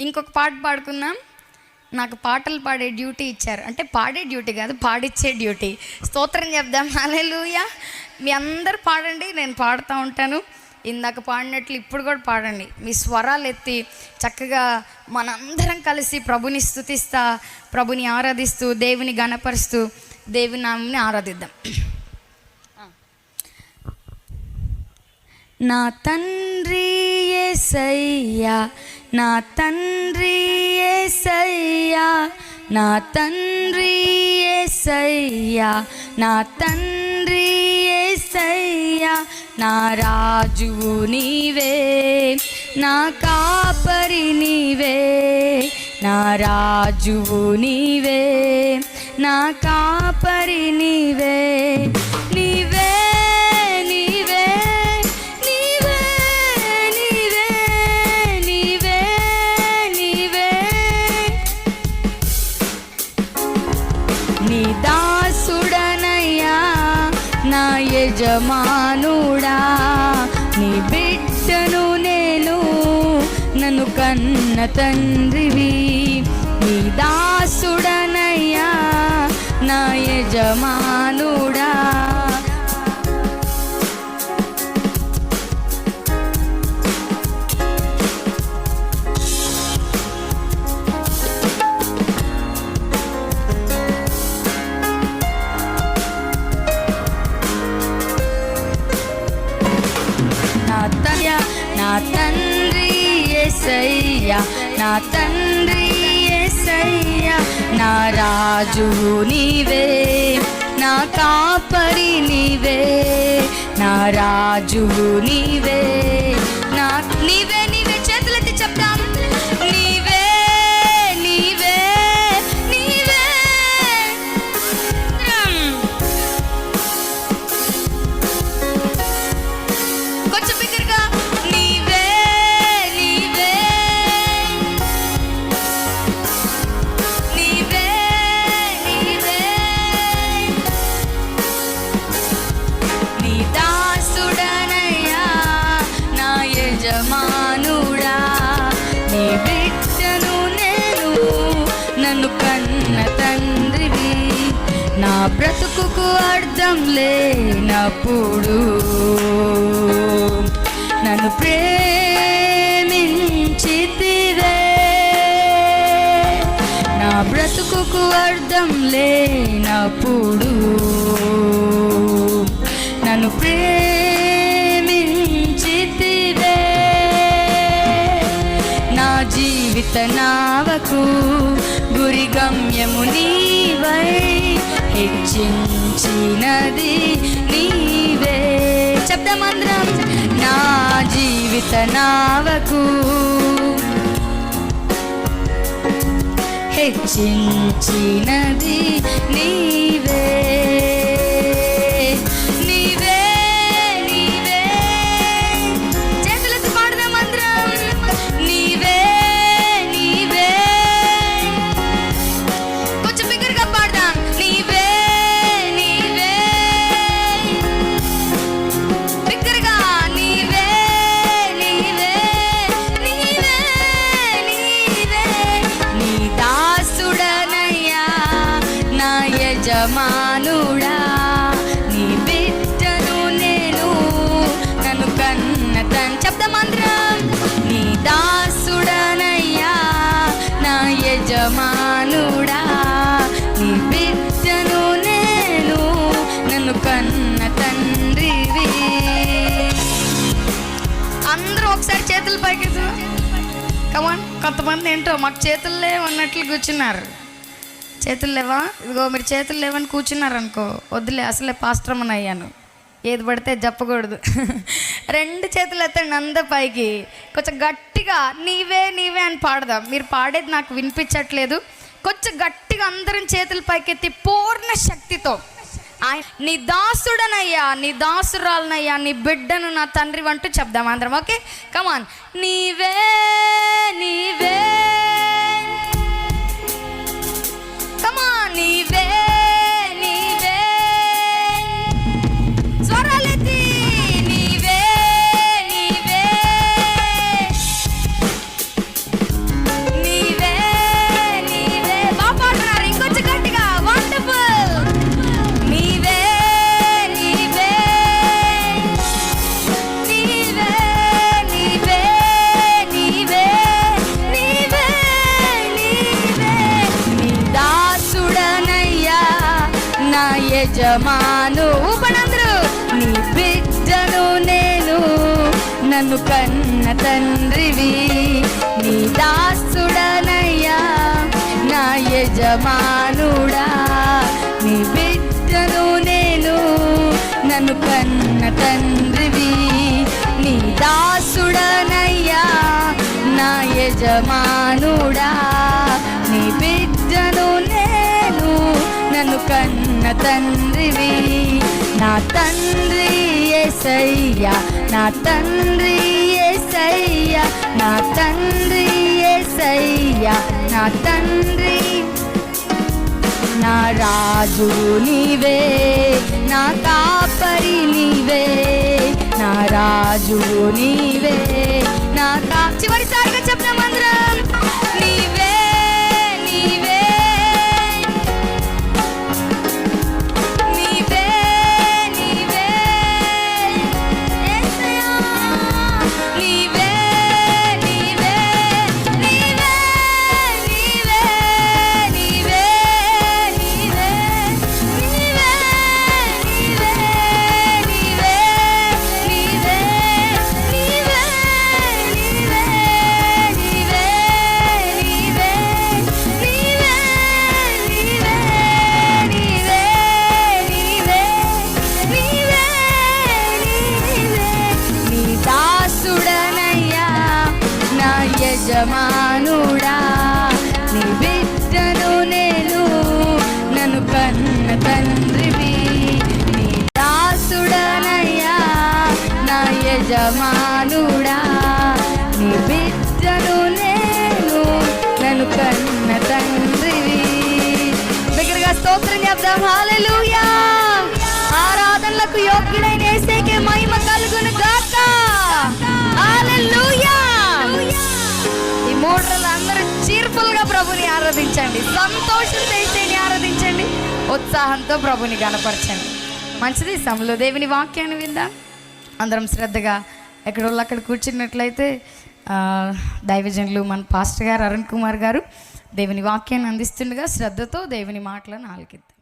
ఇంకొక పాట పాడుకుందాం. నాకు పాటలు పాడే డ్యూటీ ఇచ్చారు. అంటే పాడే డ్యూటీ కాదు పాడిచ్చే డ్యూటీ. స్తోత్రం చెప్దాం. హల్లెలూయా. మీ అందరు పాడండి నేను పాడుతూ ఉంటాను. ఇందాక పాడినట్లు ఇప్పుడు కూడా పాడండి. మీ స్వరాలు ఎత్తి చక్కగా మనందరం కలిసి ప్రభుని స్థుతిస్తా ప్రభుని ఆరాధిస్తూ దేవుని గణపరుస్తూ దేవుని నామని ఆరాధిద్దాం. నా తండ్రి ఏసయ్యా నా తండ్రి ఏసయ్యా నా తండ్రి ఏసయ్యా నా తండ్రి ఏసయ్యా నా రాజువు నీవే నా కాపరి నీవే నా రాజువు నీవే నా కాపరి నీవే. నీవే యజమానుడా నీ బిడ్డను నేను నన్ను కన్న తండ్రివి. నీ దాసుడనయ్యా నా యజమానుడా. తండ్రి ఎసయ్యా నా తండ్రి ఎసయ్యా నా రాజు నీవే నా కాపరి నీవే నా రాజు నీవే. యజమానుడా నీ బిడ్డను నేను నన్ను కన్న తండ్రివి. నా బ్రతుకుకు అర్థం లేనప్పుడు నన్ను ప్రేమించితివే. నా బ్రతుకుకు అర్థం లేనప్పుడు నన్ను ప్రే నావకు గురి గమ్యము నీవై హెచ్చించినది నీవే. శబ్దమంద్రం నా జీవిత నావకు హెచ్చించినది నీవే నీవే. కమాన్ కొంతమంది ఏంటో మాకు చేతులు లేవన్నట్లు కూర్చున్నారు. చేతులు లేవా? ఇదిగో మీరు చేతులు లేవని కూర్చున్నారనుకో వద్దులే అసలే పాస్ట్రమని అయ్యాను. ఏది పడితే చెప్పకూడదు. రెండు చేతులు ఎత్తండి అంద పైకి. కొంచెం గట్టిగా నీవే నీవే అని పాడదాం. మీరు పాడేది నాకు వినిపించట్లేదు. కొంచెం గట్టిగా అందరం చేతుల పైకెత్తి పూర్ణ శక్తితో ఆయ- నీ దాసుడనయ్యా నీ దాసురాలనయ్యా నీ బిడ్డను నా తండ్రి అంటూ చెప్దాం అందరం ఓకే? కమాన్ నీవే నీవే. నన్ను కన్న తండ్రివి. నీ దాసుడనయ్యా నా యజమానుడా. నీ బిడ్డను నేను నన్ను కన్న తండ్రివి. నీ దాసుడనయ్యా నా యజమానుడా. నీ బిడ్డను నేను నన్ను కన్న తండ్రివి. నా తండ్రి ఏసయ్యా నా తండ్రి ఏసయ్యా నా తండ్రి ఏసయ్యా నా తండ్రి. నా రాజు నీవే నా కాపరి నీవే నా రాజు నీవే నా కా చివరిసారి సమానుడా. నీ బిడ్డను నేను నన్ను కన్న తండ్రివి. నీ దాసుడనయ్యా నా యజమానుడా. నీ బిడ్డను నేను నన్ను కన్న తండ్రివి. దగ్గరగా స్తోత్రం చెప్దాం. హాలెలూయా. ఆరాధించండి. సంతోషంతో యేసేని ఆరాధించండి. ఉత్సాహంతో ప్రభుని గనపరచండి మంచిది. సమలో దేవుని వాక్యాన్ని విందాం. అందరం శ్రద్ధగా ఎక్కడోళ్ళు అక్కడ కూర్చున్నట్లయితే దైవజనులు మన పాస్టర్ గారు అరుణ్ కుమార్ గారు దేవుని వాక్యాన్ని అందిస్తుండగా శ్రద్ధతో దేవుని మాటలను ఆలకిద్దాం.